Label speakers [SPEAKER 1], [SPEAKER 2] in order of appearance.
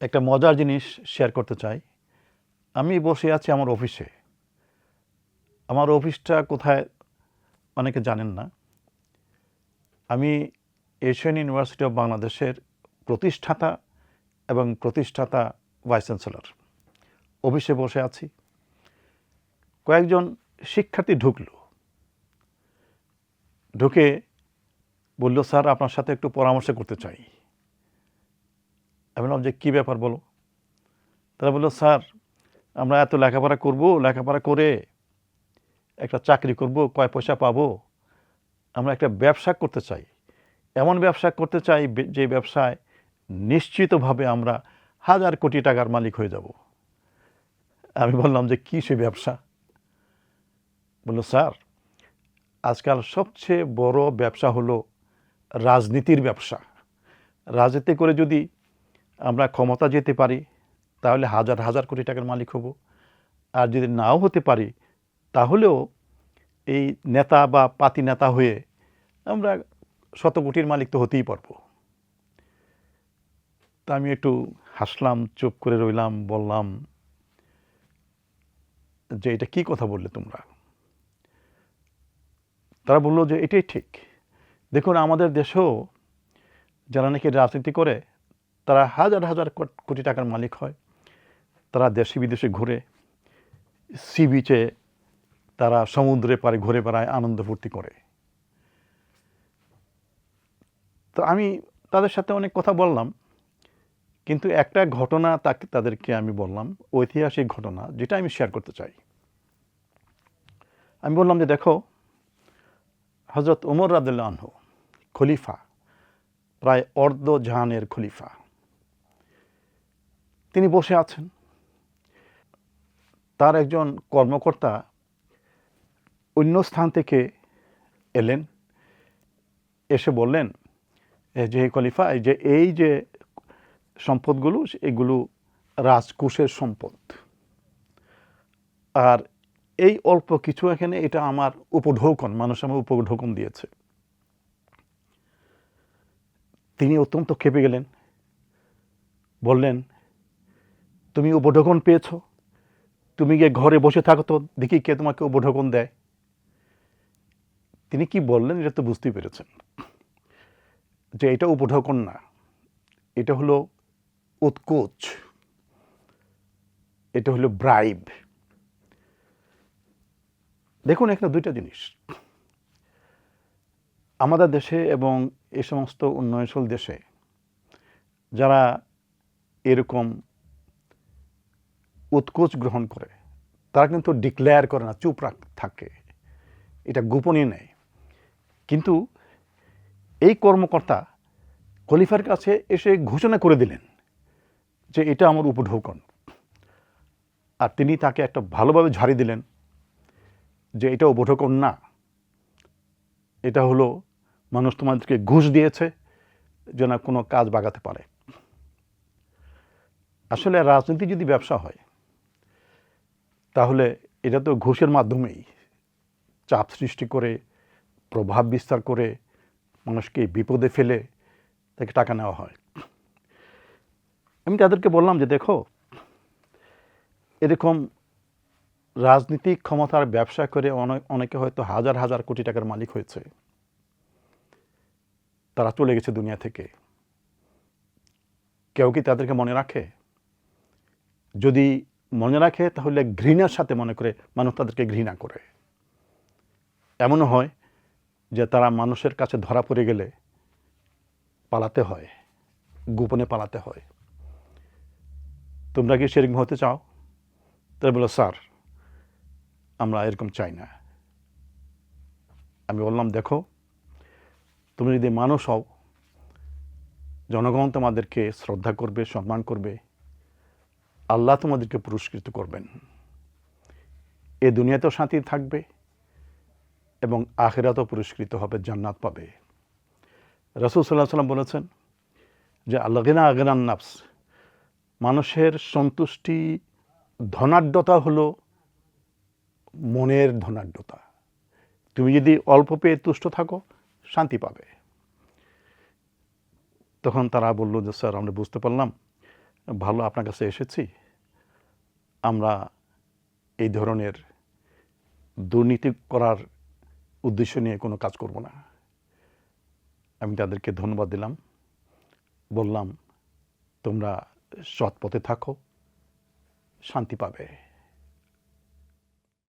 [SPEAKER 1] একটা মজার জিনিস শেয়ার করতে চাই। আমি বসে আছি আমার অফিসে আমার অফিসটা কোথায় অনেকে জানেন না। আমি এশিয়ান ইউনিভার্সিটি অফ বাংলাদেশের প্রতিষ্ঠাতা এবং প্রতিষ্ঠাতা ভাইস চ্যান্সেলর অফিসে বসে আছি। কয়েকজন শিক্ষার্থী ঢুকল। ঢুকে বলল, স্যার, আপনার সাথে একটু পরামর্শ করতে চাই। আমি বললাম যে, কী ব্যাপার বলো? তারা বলল, স্যার, আমরা এত লেখাপড়া করব, লেখাপড়া করে একটা চাকরি করব, কয় পয়সা পাবো। আমরা একটা ব্যবসা করতে চাই। এমন ব্যবসা করতে চাই যে ব্যবসায় নিশ্চিতভাবে আমরা হাজার কোটি টাকার মালিক হয়ে যাব। আমি বললাম যে, কী সে ব্যবসা? বলল, স্যার, আজকাল সবচেয়ে বড় ব্যবসা হলো রাজনীতির ব্যবসা। রাজনীতি করে যদি আমরা ক্ষমতা যেতে পারি, তাহলে হাজার হাজার কোটি টাকার মালিক হব। আর যদি নাও হতে পারি, তাহলেও এই নেতা বা পাতি নেতা হয়ে আমরা শত কোটির মালিক তো হতেই পারব। তা আমি একটু হাসলাম, চুপ করে রইলাম, বললাম যে এটা কি কথা বললে তোমরা? তারা বলল যে এটাই ঠিক। দেখুন, আমাদের দেশেও যারা নাকি রাজনীতি করে তারা হাজার হাজার কোট- টাকার মালিক হয়। তারা দেশে বিদেশে ঘুরে, সি বিচে তারা সমুদ্রে পারে ঘুরে বেড়ায়, আনন্দ ফুর্তি করে। তো আমি তাদের সাথে অনেক কথা বললাম, কিন্তু একটা ঘটনা তাকে, তাদেরকে আমি বললাম, ঐতিহাসিক ঘটনা, যেটা আমি শেয়ার করতে চাই। আমি বললাম যে, দেখো হজরত উমর রাদুল্লাহ খলিফা, প্রায় অর্ধ জাহানের খলিফা। তিনি বসে আছেন। তার একজন কর্মকর্তা অন্য স্থান থেকে এলেন। এসে বললেন যে এই যে এই যে সম্পদগুলো, এগুলো রাজকোষের সম্পদ। আর এই অল্প কিছু এখানে, এটা আমার উপঢৌকন, মানুষ আমার উপঢৌকন দিয়েছে। তিনি অত্যন্ত খেপে গেলেন। বললেন তুমি উপঢৌকন পেয়েছ। তুমি গিয়ে ঘরে বসে থাকো তো দেখি কে তোমাকে উপঢৌকন দেয়। তিনি কি বললেন এটা তো বুঝতেই পেরেছেন। যে এটা উপঢৌকন না, এটা হলো উৎকোচ। এটা হলো ব্রাইব। দেখুন এখানে দুইটা জিনিস। আমাদের দেশে এবং এ সমস্ত উন্নয়নশীল দেশে যারা এরকম উৎকোচ গ্রহণ করে। তারা কিন্তু ডিক্লেয়ার করে না, চুপ রাখ, থাকে। এটা গোপনীয় নেয় কিন্তু এই কর্মকর্তা খলিফার কাছে এসে ঘোষণা করে দিলেন যে এটা আমার উপঢৌকন। আর তিনি তাকে একটা ভালোভাবে ঝাড়ি দিলেন যে এটা উপঢৌকন না। এটা হলো মানুষ তোমাদেরকে ঘুষ দিয়েছে যেন কোনো কাজ বাগাতে পারে। আসলে রাজনীতি যদি ব্যবসা হয় তাহলে এটা তো ঘুষের মাধ্যমেই চাপ সৃষ্টি করে, প্রভাব বিস্তার করে মানুষকে বিপদে ফেলে তাকে টাকা নেওয়া হয়। আমি তাদেরকে বললাম যে, দেখো, এরকম রাজনীতিক ক্ষমতার ব্যবসা করে অনেক অনেকে হয়তো হাজার হাজার কোটি টাকার মালিক হয়েছে। তারা চলে গেছে দুনিয়া থেকে। কেউ কি তাদেরকে মনে রাখে? যদি মনে রাখে, তাহলে ঘৃণার সাথে মনে করে মানুষ তাদেরকে ঘৃণা করে। এমনও হয় যে তারা মানুষের কাছে ধরা পড়ে গেলে পালাতে হয়, গোপনে পালাতে হয়। তোমরা কি সেরকম হতে চাও? তাই বলো, স্যার, আমরা এরকম চাই না। আমি বললাম, দেখো, তুমি যদি মানুষ হও, জনগণ তোমাদেরকে শ্রদ্ধা করবে, সম্মান করবে আল্লাহ তোমাদেরকে পুরস্কৃত করবেন। এ দুনিয়াতেও শান্তি থাকবে এবং আখেরাতও পুরস্কৃত হবে, জান্নাত পাবে। রসুল সাল্লাহ সাল্লাম বলেছেন যে আল্লাহিনা আগনান নাফস। মানুষের সন্তুষ্টি ধনাঢ্যতা হলো মনের ধনাঢ্যতা। তুমি যদি অল্প পেয়ে তুষ্ট থাকো, শান্তি পাবে। তখন তারা বলল যে, স্যার, আমরা বুঝতে পারলাম ভালো আপনার কাছে এসেছি। আমরা এই ধরনের দুর্নীতি করার উদ্দেশ্য নিয়ে কোনো কাজ করব না। আমি তাদেরকে ধন্যবাদ দিলাম। বললাম, তোমরা সৎপথে থাকো, শান্তি পাবে।